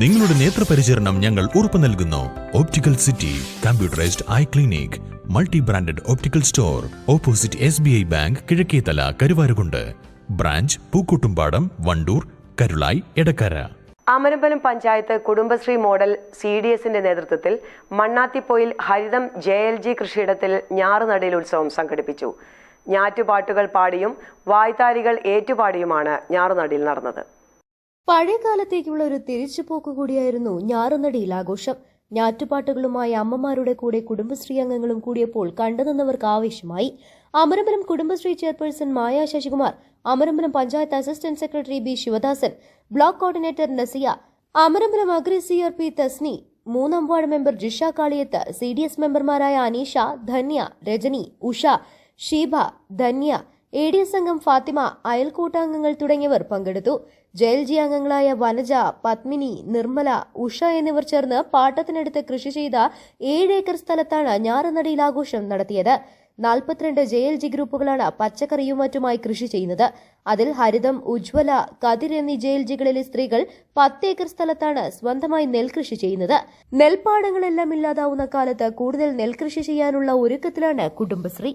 നിങ്ങളുടെ നേത്രപരിചരണം ഞങ്ങൾ ഉറപ്പു നൽകുന്നു. Optical city computerised eye clinic multi branded optical store opposite S B I bank Kizhakkethala Karuvarakundu. Branch Pookkottumpadam Wandoor Karulai Edakkara Amarambalam panchayat Kudumbashree model C D എസിന്റെ നേതൃത്വത്തിൽ Mannathippoyil Haritham J L G കൃഷിയിടത്തിൽ ഞാറുനടയിൽ ഉത്സവം സംഘടിപ്പിച്ചു. ഞാറ്റുപാട്ടുകൾ പാടിയും വായ്ത്താരികൾ ഏറ്റുപാടിയുമാണ് ഞാറുനടയിൽ നടന്നത്. പഴയ കാലത്തേക്കുള്ള ഒരു തിരിച്ചുപോക്ക് കൂടിയായിരുന്നു ഞാറുനടിയിൽ ആഘോഷം. ഞാറ്റുപാട്ടുകളുമായി അമ്മമാരുടെ കൂടെ കുടുംബശ്രീ അംഗങ്ങളും കൂടിയപ്പോൾ കണ്ടുനിന്നവർക്ക് ആവേശമായി. Amarambalam Kudumbashree chairperson Maya Sasikumar Amarambalam panchayat assistant secretary B Sivadasan block coordinator Nasiya Amarambalam agri C R P Thasni മൂന്നാം ward member Jisha Kaliyath C D S മെമ്പർമാരായ Aneesha Dhanya Rajani Usha Sheeba Dhanya A D S അംഗം ഫാത്തിമ അയൽക്കൂട്ടാംഗങ്ങൾ തുടങ്ങിയവർ പങ്കെടുത്തു. Jail G അംഗങ്ങളായ വനജ പത്മിനി നിർമ്മല ഉഷ എന്നിവർ ചേർന്ന് പാട്ടത്തിനടുത്ത് കൃഷി ചെയ്ത ഏഴ് ഏക്കർ സ്ഥലത്താണ് ഞാറുനടിയിൽ ആഘോഷം നടത്തിയത്. നാൽപ്പത്തിരണ്ട് ജെ എൽ ജി ഗ്രൂപ്പുകളാണ് പച്ചക്കറിയും മറ്റുമായി കൃഷി ചെയ്യുന്നത്. അതിൽ ഹരിതം ഉജ്വല കതിർ എന്നീ ജെ എൽ ജികളിലെ സ്ത്രീകൾ പത്ത് ഏക്കർ സ്ഥലത്താണ് സ്വന്തമായി നെൽകൃഷി ചെയ്യുന്നത്. നെൽപ്പാടങ്ങളെല്ലാം ഇല്ലാതാവുന്ന കാലത്ത് കൂടുതൽ നെൽകൃഷി ചെയ്യാനുള്ള ഒരുക്കത്തിലാണ് കുടുംബശ്രീ.